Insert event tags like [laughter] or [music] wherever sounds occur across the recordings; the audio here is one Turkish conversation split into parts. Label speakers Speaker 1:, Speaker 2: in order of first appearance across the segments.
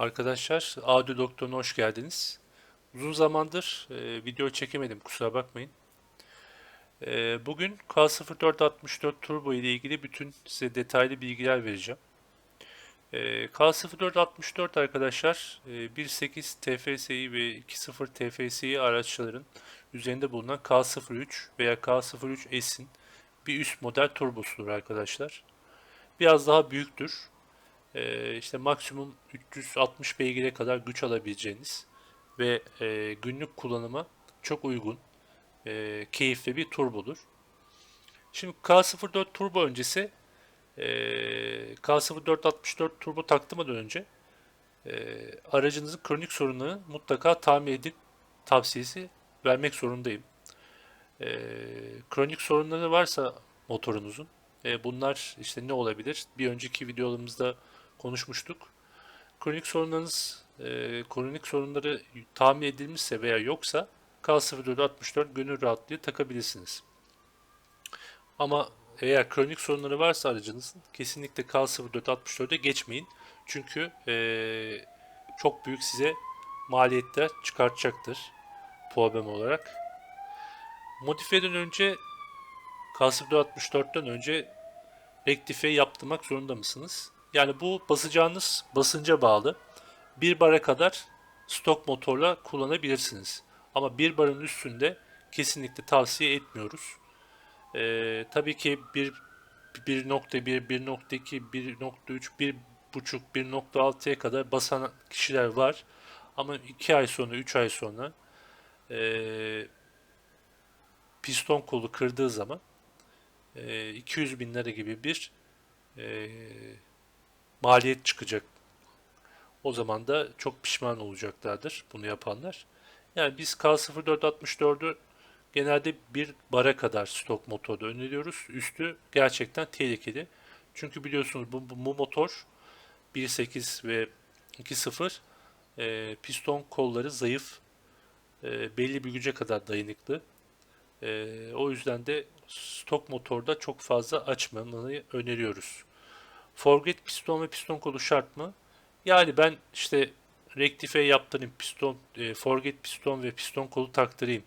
Speaker 1: Arkadaşlar, Audio Doktor'una hoş geldiniz. Uzun zamandır e, video çekemedim, kusura bakmayın. E, bugün K0464 Turbo ile ilgili bütün size detaylı bilgiler vereceğim. E, K0464 arkadaşlar, e, 1.8 TFSI ve 2.0 TFSI araçların üzerinde bulunan K03 veya K03S'in bir üst model turbosudur arkadaşlar. Biraz daha büyüktür. Ee, işte maksimum 360 beygire kadar güç alabileceğiniz ve e, günlük kullanıma çok uygun, e, keyifli bir turbodur. Şimdi K04 turbo öncesi e, K0464 turbo taktırmadan önce e, aracınızın kronik sorunlarını mutlaka tamir edin tavsiyesi vermek zorundayım. E, kronik sorunları varsa motorunuzun e, bunlar işte ne olabilir? Bir önceki videolarımızda konuşmuştuk. Kronik sorunlarınız, e, kronik sorunları tamir edilmişse veya yoksa K0464 gönül rahatlığı takabilirsiniz. Ama eğer kronik sorunları varsa aracınızın kesinlikle K0464'e geçmeyin. Çünkü e, çok büyük size maliyetler çıkartacaktır problem olarak. Modifiyeden önce K0464'ten önce rektifiye yaptırmak zorunda mısınız? Yani bu basacağınız basınca bağlı. 1 bara kadar stok motorla kullanabilirsiniz. Ama 1 barın üstünde kesinlikle tavsiye etmiyoruz. Ee, tabii ki 1 1.1, 1.2, 1.3, 1.5, 1.6'ya kadar basan kişiler var. Ama 2 ay sonra, 3 ay sonra ee, piston kolu kırdığı zaman e, 200 bin lira gibi bir e, maliyet çıkacak. O zaman da çok pişman olacaklardır bunu yapanlar. Yani biz K0464'ü genelde bir bara kadar stok motorda öneriyoruz. Üstü gerçekten tehlikeli. Çünkü biliyorsunuz bu, bu, bu motor 1.8 ve 2.0 e, piston kolları zayıf. E, belli bir güce kadar dayanıklı. E, o yüzden de stok motorda çok fazla açmamayı öneriyoruz. Forget piston ve piston kolu şart mı? Yani ben işte rektife yaptırayım piston, e, forget piston ve piston kolu taktırayım.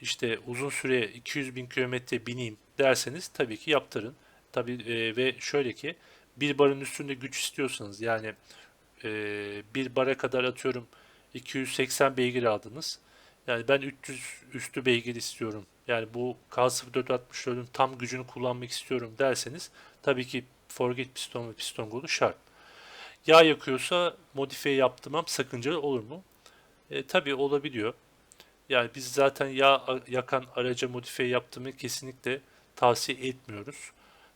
Speaker 1: İşte uzun süre 200 bin kilometre bineyim derseniz tabii ki yaptırın. Tabii e, ve şöyle ki bir barın üstünde güç istiyorsanız yani e, bir bara kadar atıyorum 280 beygir aldınız. Yani ben 300 üstü beygir istiyorum. Yani bu K0464'ün tam gücünü kullanmak istiyorum derseniz tabii ki forget piston ve piston kolu şart. Yağ yakıyorsa modifiye yaptırmam sakıncalı olur mu? E, tabii olabiliyor. Yani biz zaten yağ yakan araca modifiye yaptırmayı kesinlikle tavsiye etmiyoruz.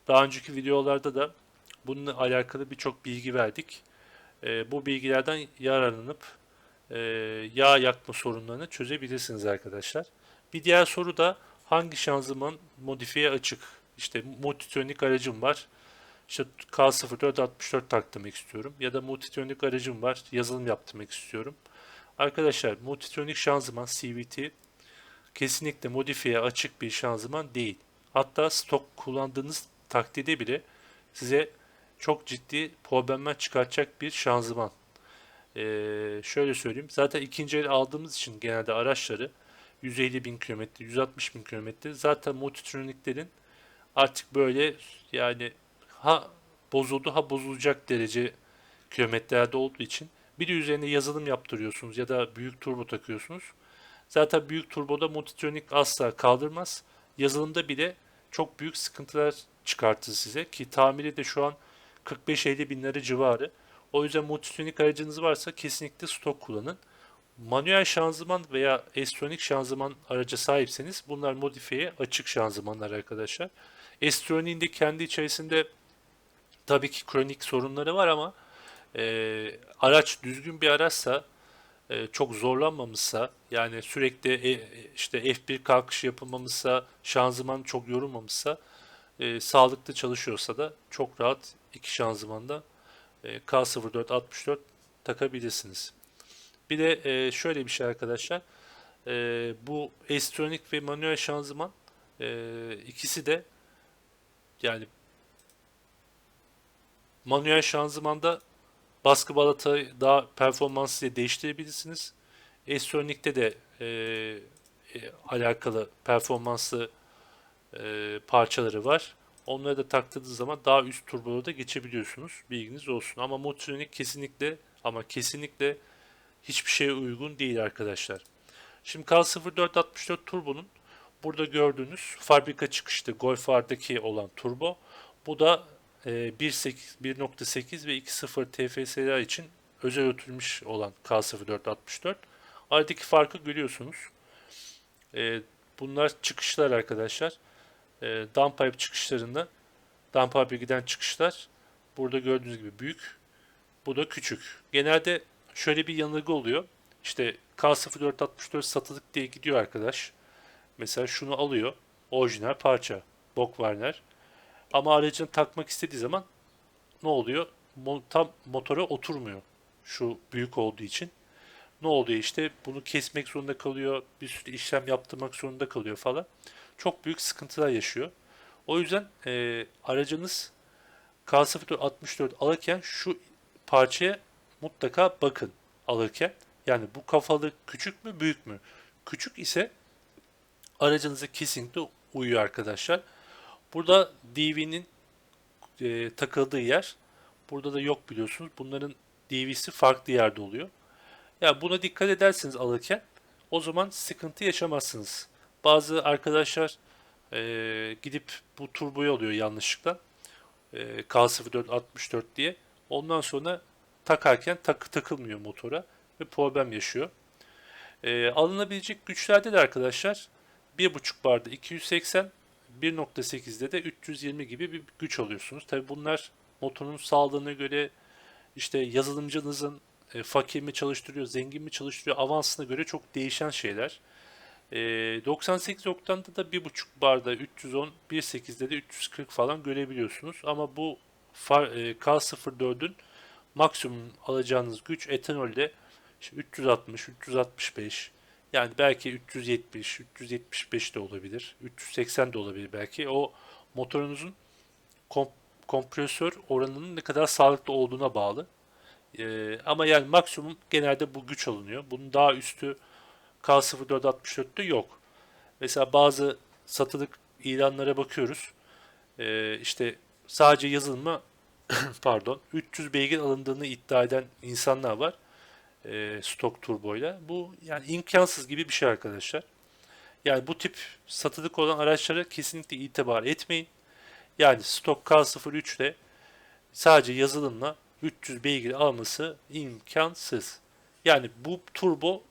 Speaker 1: Daha önceki videolarda da bununla alakalı birçok bilgi verdik. E, bu bilgilerden yararlanıp e, yağ yakma sorunlarını çözebilirsiniz arkadaşlar. Bir diğer soru da hangi şanzıman modifiye açık? İşte multitronik aracım var. İşte K0464 taktırmak istiyorum. Ya da multitronik aracım var. Yazılım yaptırmak istiyorum. Arkadaşlar multitronik şanzıman CVT kesinlikle modifiye açık bir şanzıman değil. Hatta stok kullandığınız takdirde bile size çok ciddi problemler çıkartacak bir şanzıman. Ee, şöyle söyleyeyim. Zaten ikinci el aldığımız için genelde araçları 150 bin kilometre, 160 bin kilometre zaten multitroniklerin artık böyle yani ha bozuldu ha bozulacak derece kilometrelerde olduğu için bir de üzerine yazılım yaptırıyorsunuz ya da büyük turbo takıyorsunuz. Zaten büyük turboda multitronik asla kaldırmaz. Yazılımda bile çok büyük sıkıntılar çıkartır size ki tamiri de şu an 45-50 bin lira civarı. O yüzden multitronik aracınız varsa kesinlikle stok kullanın. Manuel şanzıman veya S-Tronic şanzıman araca sahipseniz bunlar modifiye açık şanzımanlar arkadaşlar. S-Tronic'in de kendi içerisinde tabii ki kronik sorunları var ama e, araç düzgün bir araçsa e, çok zorlanmamışsa yani sürekli e, işte F1 kalkışı yapılmamışsa şanzıman çok yorulmamışsa e, sağlıklı çalışıyorsa da çok rahat iki şanzımanda e, K0464 takabilirsiniz. Bir de e, şöyle bir şey arkadaşlar. E, bu S-Tronic ve manuel şanzıman e, ikisi de yani manuel şanzımanda baskı balatayı daha performanslı diye değiştirebilirsiniz. S-Sonic'te de e, e, alakalı performanslı e, parçaları var. Onları da taktığınız zaman daha üst turbolara da geçebiliyorsunuz. Bilginiz olsun. Ama Motronic kesinlikle ama kesinlikle hiçbir şeye uygun değil arkadaşlar. Şimdi K0464 turbonun burada gördüğünüz fabrika çıkışlı Golf R'daki olan turbo. Bu da 1.8 1.8 ve 2.0 TFSR için özel üretilmiş olan K0464. Aradaki farkı görüyorsunuz. E, bunlar çıkışlar arkadaşlar. E, downpipe çıkışlarında downpipe'e giden çıkışlar burada gördüğünüz gibi büyük. Bu da küçük. Genelde şöyle bir yanılgı oluyor. İşte K0464 satılık diye gidiyor arkadaş. Mesela şunu alıyor. Orijinal parça. Bock Warner. Ama aracını takmak istediği zaman ne oluyor? Mo- tam motora oturmuyor. Şu büyük olduğu için. Ne oluyor işte bunu kesmek zorunda kalıyor. Bir sürü işlem yaptırmak zorunda kalıyor falan. Çok büyük sıkıntılar yaşıyor. O yüzden e, aracınız K0464 alırken şu parçaya mutlaka bakın alırken. Yani bu kafalı küçük mü büyük mü? Küçük ise aracınıza kesinlikle uyuyor arkadaşlar. Burada DV'nin e, takıldığı yer burada da yok biliyorsunuz. Bunların DV'si farklı yerde oluyor. Ya buna dikkat ederseniz alırken o zaman sıkıntı yaşamazsınız. Bazı arkadaşlar e, gidip bu turboyu alıyor yanlışlıkla. E, K0464 diye. Ondan sonra takarken takı takılmıyor motora ve problem yaşıyor. E, alınabilecek güçlerde de arkadaşlar 1.5 barda 280, 1.8'de de 320 gibi bir güç alıyorsunuz. Tabi bunlar motorun sağlığına göre işte yazılımcınızın e, fakir mi çalıştırıyor, zengin mi çalıştırıyor avansına göre çok değişen şeyler. E, 98 oktanda da 1.5 barda 310, 1.8'de de 340 falan görebiliyorsunuz. Ama bu far, e, K04'ün maksimum alacağınız güç etanolde işte 360, 365 yani belki 370, 375 de olabilir, 380 de olabilir belki. O motorunuzun kom- kompresör oranının ne kadar sağlıklı olduğuna bağlı. Ee, ama yani maksimum genelde bu güç alınıyor. Bunun daha üstü K0464'te yok. Mesela bazı satılık ilanlara bakıyoruz. Ee, işte sadece yazılımı [clears throat] pardon 300 beygir alındığını iddia eden insanlar var. Ee, stok turboyla. Bu yani imkansız gibi bir şey arkadaşlar. Yani bu tip satılık olan araçlara kesinlikle itibar etmeyin. Yani stok K03 ile sadece yazılımla 300 beygir alması imkansız. Yani bu turbo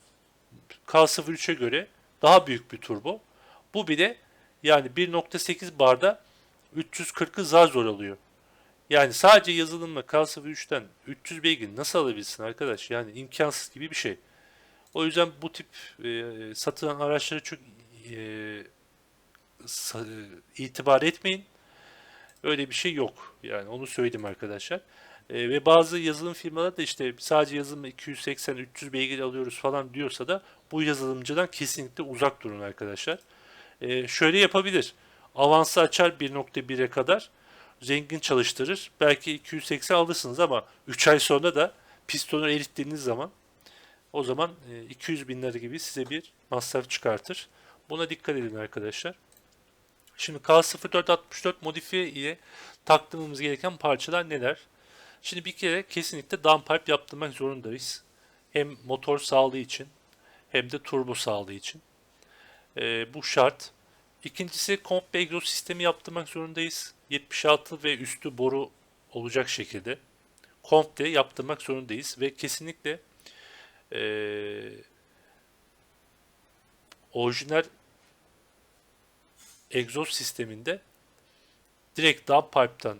Speaker 1: K03'e göre daha büyük bir turbo. Bu bile yani 1.8 barda 340'ı zar zor alıyor. Yani sadece yazılımla K03'ten 300 beygir nasıl alabilsin arkadaş? Yani imkansız gibi bir şey. O yüzden bu tip e, satılan araçlara çok e, sa- e, itibar etmeyin. Öyle bir şey yok. Yani onu söyledim arkadaşlar. E, ve bazı yazılım firmaları da işte sadece yazılımı 280-300 beygir alıyoruz falan diyorsa da bu yazılımcıdan kesinlikle uzak durun arkadaşlar. E, şöyle yapabilir. Avansı açar 1.1'e kadar zengin çalıştırır. Belki 280 alırsınız ama 3 ay sonra da pistonu erittiğiniz zaman o zaman e, 200 bin lira gibi size bir masraf çıkartır. Buna dikkat edin arkadaşlar. Şimdi K0464 modifiye ile taktırmamız gereken parçalar neler? Şimdi bir kere kesinlikle downpipe yaptırmak zorundayız. Hem motor sağlığı için hem de turbo sağlığı için. Ee, bu şart. İkincisi komple egzoz sistemi yaptırmak zorundayız. 76 ve üstü boru olacak şekilde komple yaptırmak zorundayız ve kesinlikle ee, orijinal egzoz sisteminde direkt downpipe'tan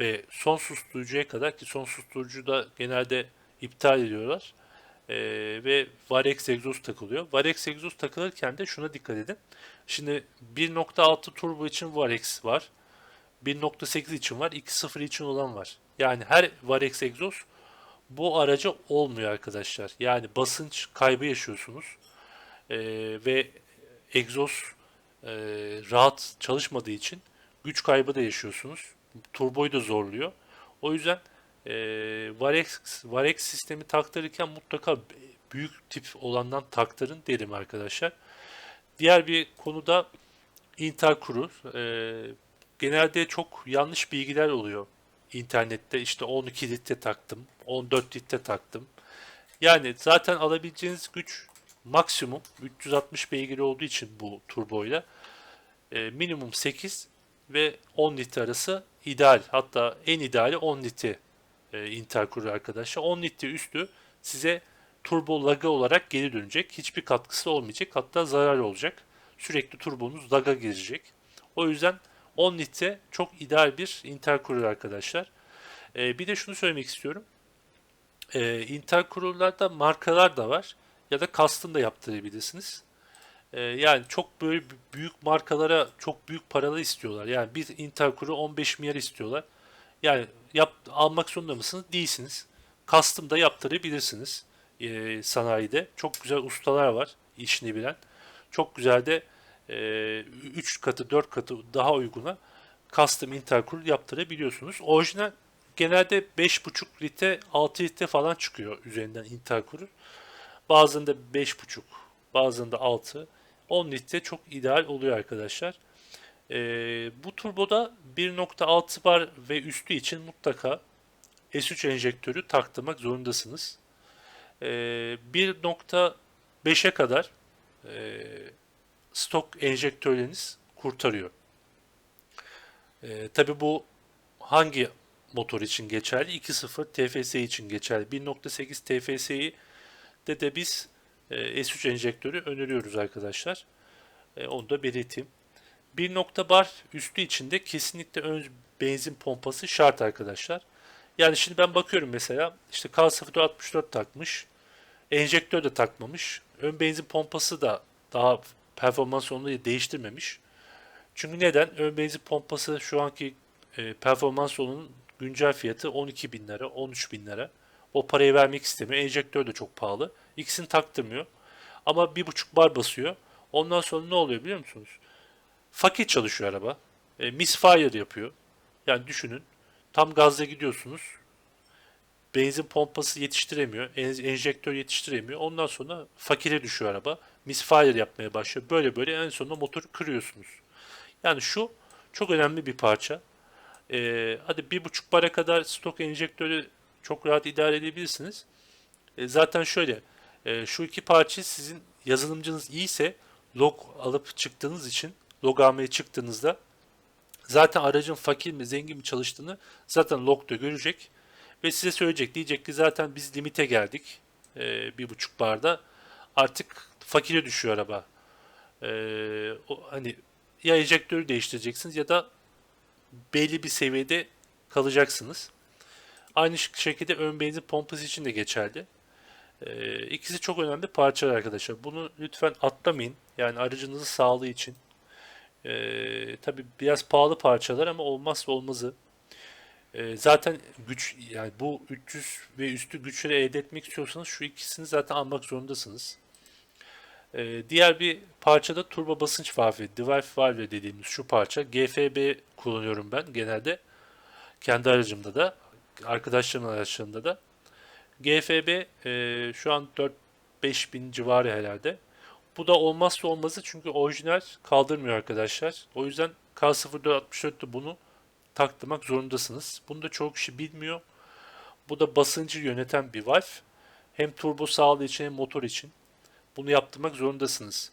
Speaker 1: ve son susturucuya kadar ki son susturucu da genelde iptal ediyorlar. Ee, ve Varex egzoz takılıyor. Varex egzoz takılırken de şuna dikkat edin. Şimdi 1.6 turbo için Varex var. 1.8 için var. 2.0 için olan var. Yani her Varex egzoz bu araca olmuyor arkadaşlar. Yani basınç kaybı yaşıyorsunuz. Ee, ve egzoz e, rahat çalışmadığı için güç kaybı da yaşıyorsunuz. Turboyu da zorluyor. O yüzden e, Varex, Varex sistemi taktırırken mutlaka büyük tip olandan taktırın derim arkadaşlar. Diğer bir konuda interkuru. E, genelde çok yanlış bilgiler oluyor internette. İşte 12 litre taktım, 14 litre taktım. Yani zaten alabileceğiniz güç maksimum 360 beygir olduğu için bu turboyla e, minimum 8 ve 10 litre arası ideal. Hatta en ideali 10 litre e, intercooler arkadaşlar. 10 litre üstü size turbo laga olarak geri dönecek. Hiçbir katkısı olmayacak. Hatta zarar olacak. Sürekli turbonuz laga girecek. O yüzden 10 litre çok ideal bir intercooler arkadaşlar. E, bir de şunu söylemek istiyorum. E, intercooler'larda markalar da var. Ya da custom da yaptırabilirsiniz. E, yani çok böyle büyük markalara çok büyük paralar istiyorlar. Yani bir intercooler 15 milyar istiyorlar. Yani yap, almak zorunda mısınız? Değilsiniz. Custom da yaptırabilirsiniz e, sanayide. Çok güzel ustalar var işini bilen. Çok güzel de 3 e, katı 4 katı daha uyguna custom intercooler yaptırabiliyorsunuz. Orijinal genelde 5,5 litre 6 litre falan çıkıyor üzerinden intercooler. Bazında 5,5 bazında 6 10 litre çok ideal oluyor arkadaşlar. Ee, bu turboda 1.6 bar ve üstü için mutlaka S3 enjektörü taktırmak zorundasınız. Ee, 1.5'e kadar e, stok enjektörleriniz kurtarıyor. Ee, Tabi bu hangi motor için geçerli? 2.0 TFS için geçerli. 1.8 TFS'yi de de biz e, S3 enjektörü öneriyoruz arkadaşlar. E, onu da belirteyim. 1 nokta bar üstü içinde kesinlikle ön benzin pompası şart arkadaşlar. Yani şimdi ben bakıyorum mesela işte K0464 takmış. Enjektör de takmamış. Ön benzin pompası da daha performans onları değiştirmemiş. Çünkü neden? Ön benzin pompası şu anki e, performans onun güncel fiyatı 12 bin lira, 13 bin lira. O parayı vermek istemiyor. Enjektör de çok pahalı. İkisini taktırmıyor. Ama bir buçuk bar basıyor. Ondan sonra ne oluyor biliyor musunuz? Fakir çalışıyor araba. E, misfire yapıyor. Yani düşünün. Tam gazla gidiyorsunuz. Benzin pompası yetiştiremiyor. Enjektör yetiştiremiyor. Ondan sonra fakire düşüyor araba. Misfire yapmaya başlıyor. Böyle böyle en sonunda motoru kırıyorsunuz. Yani şu çok önemli bir parça. Ee, hadi bir buçuk bara kadar stok enjektörü çok rahat idare edebilirsiniz. E, zaten şöyle e, şu iki parça sizin yazılımcınız iyiyse log alıp çıktığınız için log almaya çıktığınızda zaten aracın fakir mi zengin mi çalıştığını zaten logda görecek ve size söyleyecek. Diyecek ki zaten biz limite geldik e, bir buçuk barda artık fakire düşüyor araba. E, o, hani ya enjektörü değiştireceksiniz ya da belli bir seviyede kalacaksınız. Aynı şekilde ön benzin pompası için de geçerli. Ee, ikisi çok önemli parçalar arkadaşlar. Bunu lütfen atlamayın. Yani aracınızın sağlığı için. Ee, Tabi biraz pahalı parçalar ama olmazsa olmazı. Ee, zaten güç yani bu 300 ve üstü güçleri elde etmek istiyorsanız şu ikisini zaten almak zorundasınız. Ee, diğer bir parçada turbo basınç valve, drive valve dediğimiz şu parça. GFB kullanıyorum ben genelde. Kendi aracımda da arkadaşlarımın araçlarında da. GFB e, şu an 4-5 bin civarı herhalde. Bu da olmazsa olmazı çünkü orijinal kaldırmıyor arkadaşlar. O yüzden K0464'te bunu taktırmak zorundasınız. Bunu da çok kişi bilmiyor. Bu da basıncı yöneten bir valve. Hem turbo sağlığı için hem motor için. Bunu yaptırmak zorundasınız.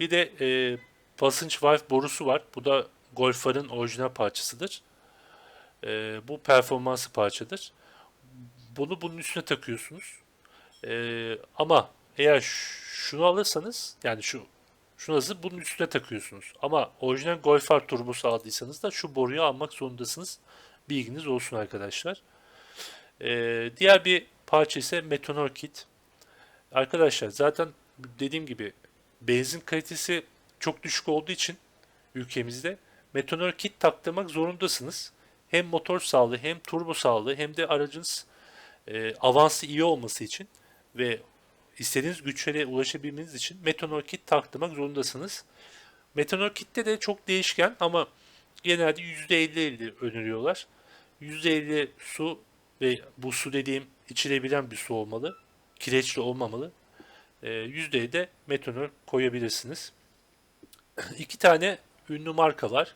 Speaker 1: Bir de e, basınç valve borusu var. Bu da Golfar'ın orijinal parçasıdır. E, bu performansı parçadır. Bunu bunun üstüne takıyorsunuz. E, ama eğer şunu alırsanız yani şu şunu alıp bunun üstüne takıyorsunuz. Ama orijinal Golfar turbosu aldıysanız da şu boruyu almak zorundasınız. Bilginiz olsun arkadaşlar. Ee, diğer bir parça ise metanol kit. Arkadaşlar zaten dediğim gibi benzin kalitesi çok düşük olduğu için ülkemizde metanol kit taktırmak zorundasınız. Hem motor sağlığı hem turbo sağlığı hem de aracınız e, avansı iyi olması için ve istediğiniz güçlere ulaşabilmeniz için metanol kit taktırmak zorundasınız. Metanol kitte de çok değişken ama genelde %50-50 öneriyorlar. %50 su ve bu su dediğim içilebilen bir su olmalı. Kireçli olmamalı. E, yüzdeye de metanol koyabilirsiniz. [clears throat] İki tane ünlü marka var.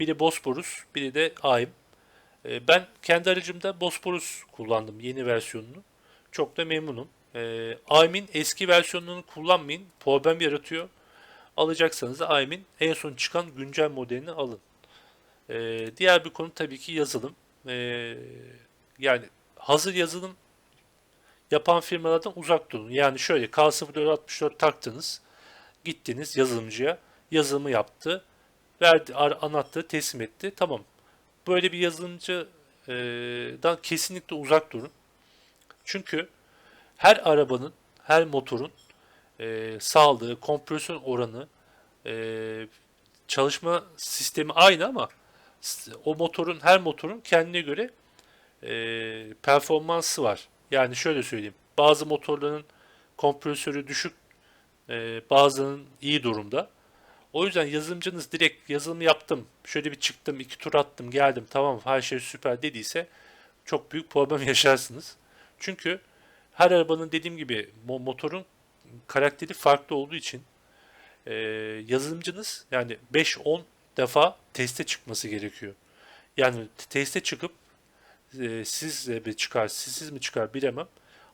Speaker 1: Biri Bosporus, biri de AIM. E, ben kendi aracımda Bosporus kullandım yeni versiyonunu. Çok da memnunum. E, AIM'in eski versiyonunu kullanmayın. Problem yaratıyor. Alacaksanız AIM'in en son çıkan güncel modelini alın. E, diğer bir konu tabii ki yazılım. E, yani hazır yazılım yapan firmalardan uzak durun. Yani şöyle K0464 taktınız, gittiniz yazılımcıya, yazılımı yaptı, verdi, ar- anahtarı teslim etti. Tamam. Böyle bir yazılımcıdan kesinlikle uzak durun. Çünkü her arabanın, her motorun e, sağlığı, kompresyon oranı, e, çalışma sistemi aynı ama o motorun, her motorun kendine göre e, performansı var. Yani şöyle söyleyeyim. Bazı motorların kompresörü düşük, e, bazının iyi durumda. O yüzden yazılımcınız direkt yazılımı yaptım, şöyle bir çıktım, iki tur attım, geldim, tamam her şey süper dediyse çok büyük problem [laughs] yaşarsınız. Çünkü her arabanın dediğim gibi mo- motorun karakteri farklı olduğu için e, yazılımcınız yani 5-10 defa teste çıkması gerekiyor. Yani teste çıkıp e, siz mi çıkar, sizsiz mi çıkar bilemem.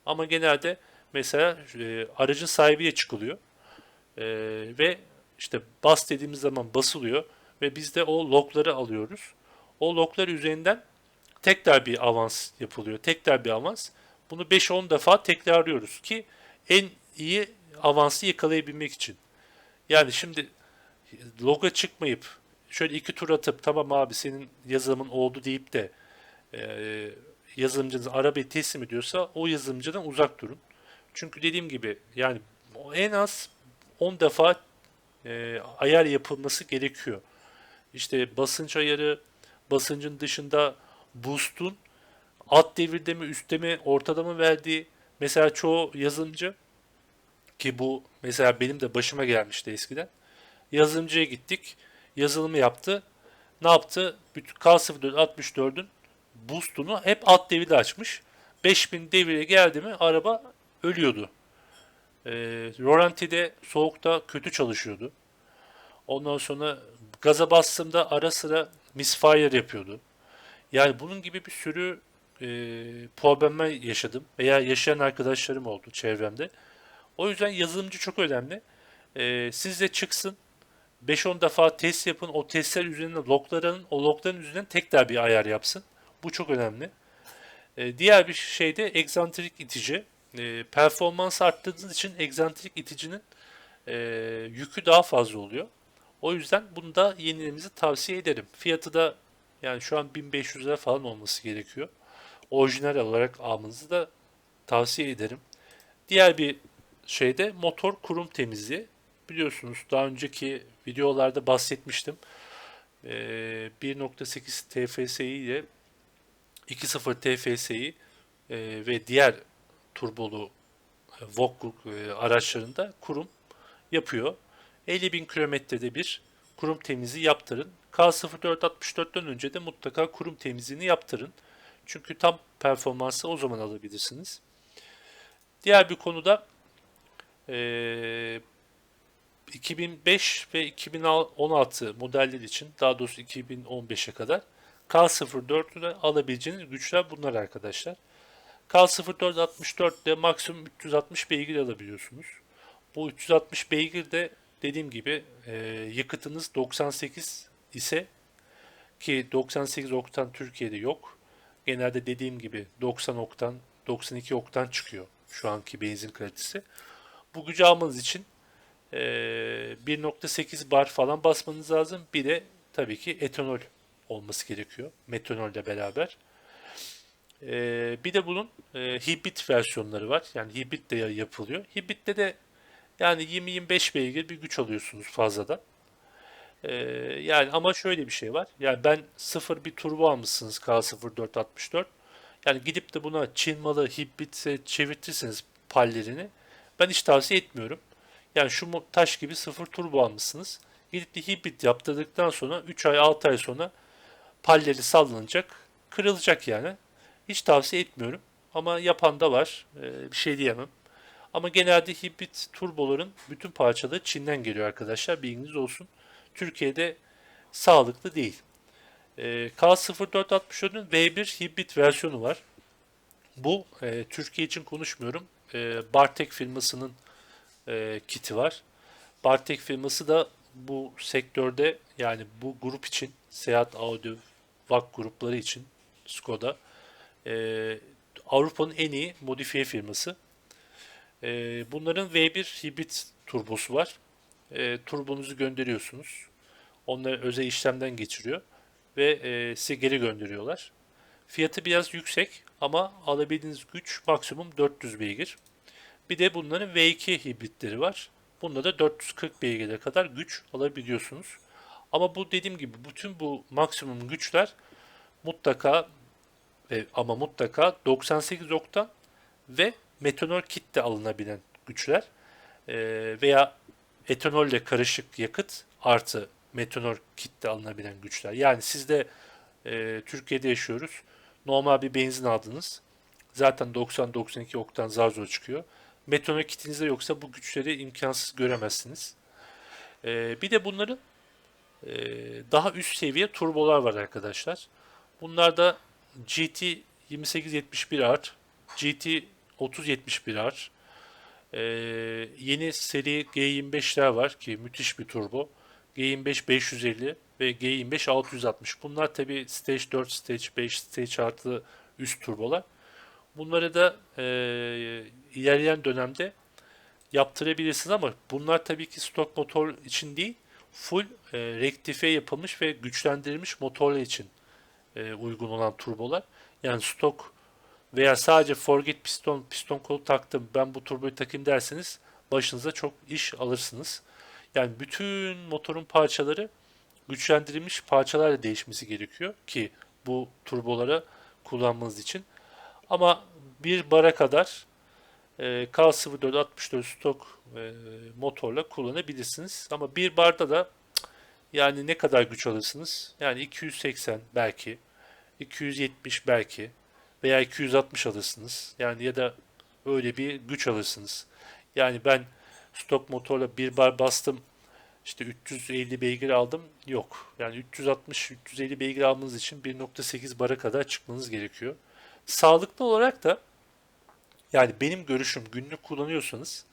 Speaker 1: Ama genelde mesela e, aracın sahibiye çıkılıyor. E, ve işte bas dediğimiz zaman basılıyor ve biz de o logları alıyoruz. O loglar üzerinden tekrar bir avans yapılıyor. Tekrar bir avans. Bunu 5-10 defa tekrarlıyoruz ki en iyi avansı yakalayabilmek için. Yani şimdi loga çıkmayıp şöyle iki tur atıp tamam abi senin yazılımın oldu deyip de e, yazılımcınız arabayı teslim ediyorsa o yazılımcıdan uzak durun. Çünkü dediğim gibi yani en az 10 defa e, ayar yapılması gerekiyor. İşte basınç ayarı, basıncın dışında boost'un alt devirde mi, üstte mi, ortada mı verdiği mesela çoğu yazılımcı ki bu mesela benim de başıma gelmişti eskiden. Yazılımcıya gittik. Yazılımı yaptı. Ne yaptı? Bütün K0464'ün boost'unu hep alt devirde açmış. 5000 devire geldi mi araba ölüyordu. E, Rolanti'de soğukta kötü çalışıyordu. Ondan sonra gaza bastığımda ara sıra misfire yapıyordu. Yani bunun gibi bir sürü e, problemler yaşadım veya yaşayan arkadaşlarım oldu çevremde. O yüzden yazılımcı çok önemli. E, siz de çıksın 5-10 defa test yapın. O testler üzerinden logların, o logların üzerinden tekrar bir ayar yapsın. Bu çok önemli. E, diğer bir şey de egzantrik itici. E, performans arttırdığınız için egzantrik iticinin e, yükü daha fazla oluyor. O yüzden bunu da yenilemenizi tavsiye ederim. Fiyatı da yani şu an 1500 lira falan olması gerekiyor. Orijinal olarak almanızı da tavsiye ederim. Diğer bir şey de motor kurum temizliği. Biliyorsunuz daha önceki videolarda bahsetmiştim. Ee, 1.8 TFSI ile 2.0 TFSI e, ve diğer turbolu Vogue e, araçlarında kurum yapıyor. 50 bin kilometrede bir kurum temizliği yaptırın. K0464'ten önce de mutlaka kurum temizliğini yaptırın. Çünkü tam performansı o zaman alabilirsiniz. Diğer bir konuda eee 2005 ve 2016 modeller için daha doğrusu 2015'e kadar K04'ü alabileceğiniz güçler bunlar arkadaşlar. K0464 ile maksimum 360 beygir alabiliyorsunuz. Bu 360 beygir de dediğim gibi e, yakıtınız 98 ise ki 98 oktan Türkiye'de yok. Genelde dediğim gibi 90 oktan 92 oktan çıkıyor şu anki benzin kalitesi. Bu gücü almanız için e, 1.8 bar falan basmanız lazım. Bir de tabii ki etanol olması gerekiyor. Metanolle beraber. E, bir de bunun e, hibrit versiyonları var. Yani hibrit de yapılıyor. Hibritte de yani 20-25 beygir bir güç alıyorsunuz fazladan. Ee, yani ama şöyle bir şey var. Yani ben sıfır bir turbo almışsınız K0464. Yani gidip de buna Çin malı hibritse çevirtirseniz pallerini ben hiç tavsiye etmiyorum. Yani şu taş gibi sıfır turbo almışsınız. Gidip de hibrit yaptırdıktan sonra 3 ay 6 ay sonra palleri sallanacak, kırılacak yani. Hiç tavsiye etmiyorum. Ama yapan da var. Ee, bir şey diyemem. Ama genelde hibrit turboların bütün parçaları Çin'den geliyor arkadaşlar. Bilginiz olsun. Türkiye'de sağlıklı değil. Ee, K0464'ün V1 hibrit versiyonu var. Bu e, Türkiye için konuşmuyorum. E, Bartek firmasının e, kiti var. Bartek firması da bu sektörde yani bu grup için Seat, Audi, VAK grupları için Skoda e, Avrupa'nın en iyi modifiye firması. E, bunların V1 hibrit turbosu var. E, turbonuzu gönderiyorsunuz. Onlar özel işlemden geçiriyor ve e, size geri gönderiyorlar. Fiyatı biraz yüksek ama alabildiğiniz güç maksimum 400 beygir. Bir de bunların V2 hibritleri var. Bunda da 440 beygire kadar güç alabiliyorsunuz. Ama bu dediğim gibi bütün bu maksimum güçler mutlaka ve ama mutlaka 98 oktan ve metanol kitle alınabilen güçler Ee, veya etanolle karışık yakıt artı metanol kitle alınabilen güçler. Yani siz de e, Türkiye'de yaşıyoruz. Normal bir benzin aldınız. Zaten 90-92 oktan zar zor çıkıyor. Metanol kitinizde yoksa bu güçleri imkansız göremezsiniz. Ee, bir de bunların e, daha üst seviye turbolar var arkadaşlar. Bunlar da GT 2871R, GT 3071R, ee, yeni seri G25'ler var ki müthiş bir turbo. G25 550 ve G25 660. Bunlar tabi Stage 4, Stage 5, Stage artı üst turbolar. Bunları da e, ilerleyen dönemde yaptırabilirsiniz ama bunlar tabii ki stok motor için değil, full e, rektifiye yapılmış ve güçlendirilmiş motorlar için e, uygun olan turbolar. Yani stok veya sadece forget piston, piston kolu taktım ben bu turboyu takayım derseniz başınıza çok iş alırsınız. Yani bütün motorun parçaları güçlendirilmiş parçalarla değişmesi gerekiyor ki bu turbolara kullanmanız için. Ama bir bara kadar e, K0464 stok e, motorla kullanabilirsiniz. Ama bir barda da yani ne kadar güç alırsınız? Yani 280 belki, 270 belki veya 260 alırsınız. Yani ya da öyle bir güç alırsınız. Yani ben stok motorla bir bar bastım işte 350 beygir aldım. Yok. Yani 360-350 beygir almanız için 1.8 bara kadar çıkmanız gerekiyor. Sağlıklı olarak da yani benim görüşüm günlük kullanıyorsanız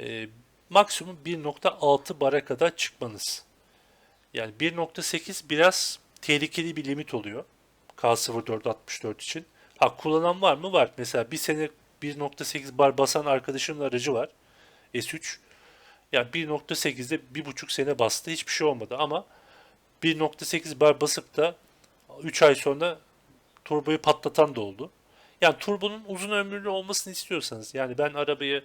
Speaker 1: e, maksimum 1.6 bara kadar çıkmanız. Yani 1.8 biraz tehlikeli bir limit oluyor. K0464 için. Ha kullanan var mı? Var. Mesela bir sene 1.8 bar basan arkadaşımın aracı var. S3. Yani 1.8'de bir buçuk sene bastı. Hiçbir şey olmadı ama 1.8 bar basıp da 3 ay sonra turboyu patlatan da oldu. Yani turbonun uzun ömürlü olmasını istiyorsanız yani ben arabayı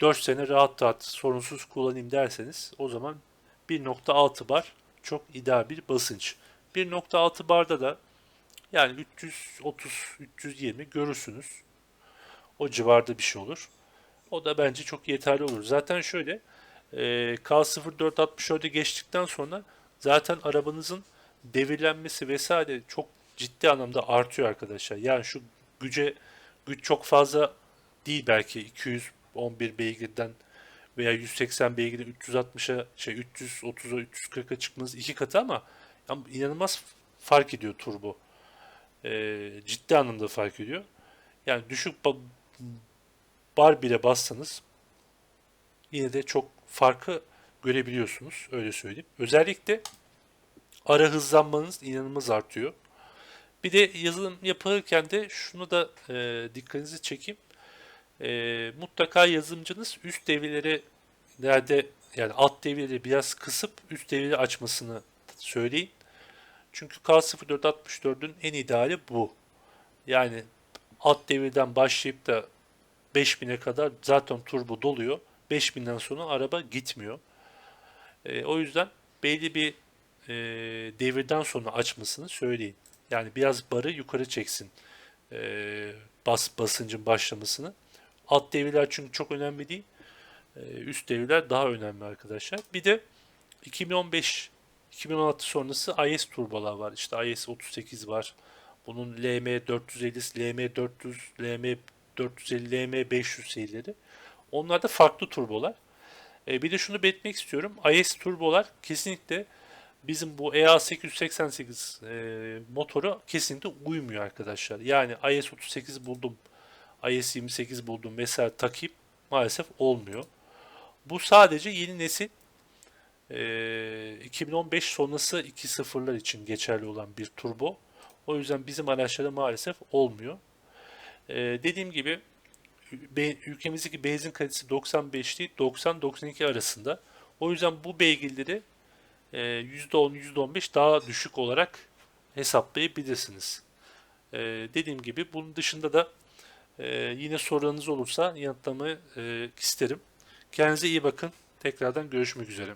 Speaker 1: 4 sene rahat rahat sorunsuz kullanayım derseniz o zaman 1.6 bar çok ideal bir basınç. 1.6 barda da yani 330-320 görürsünüz. O civarda bir şey olur. O da bence çok yeterli olur. Zaten şöyle e, K0464'e geçtikten sonra zaten arabanızın devirlenmesi vesaire çok ciddi anlamda artıyor arkadaşlar. Yani şu güce güç çok fazla değil belki 211 beygirden veya 180 beygirden 360'a şey 330'a 340'a çıkmanız iki katı ama inanılmaz fark ediyor turbo. Ee, ciddi anlamda fark ediyor. Yani düşük bar bile bassanız yine de çok farkı görebiliyorsunuz. Öyle söyleyeyim. Özellikle ara hızlanmanız inanılmaz artıyor. Bir de yazılım yapılırken de şunu da e, dikkatinizi çekeyim. E, mutlaka yazılımcınız üst devirleri nerede yani alt devirleri biraz kısıp üst deviri açmasını söyleyin. Çünkü K0464'ün en ideali bu. Yani alt devirden başlayıp da 5000'e kadar zaten turbo doluyor. 5000'den sonra araba gitmiyor. E, o yüzden belli bir e, devirden sonra açmasını söyleyin. Yani biraz barı yukarı çeksin e, bas basıncın başlamasını. Alt devirler çünkü çok önemli değil. E, üst devirler daha önemli arkadaşlar. Bir de 2015 2016 sonrası IS turbolar var. İşte IS 38 var. Bunun LM450, LM400, LM450, LM500 serileri. Onlar da farklı turbolar. E, bir de şunu belirtmek istiyorum. IS turbolar kesinlikle bizim bu EA888 e, motoru kesinlikle uymuyor arkadaşlar. Yani IS38 buldum, IS28 buldum vesaire takip maalesef olmuyor. Bu sadece yeni nesil e, 2015 sonrası 2.0'lar için geçerli olan bir turbo. O yüzden bizim araçlarda maalesef olmuyor. E, dediğim gibi ülkemizdeki benzin kalitesi 95 değil 90-92 arasında. O yüzden bu beygirleri e, %10 %15 daha düşük olarak hesaplayabilirsiniz. E, dediğim gibi bunun dışında da e, yine sorularınız olursa yanıtlamayı e, isterim. Kendinize iyi bakın. Tekrardan görüşmek üzere.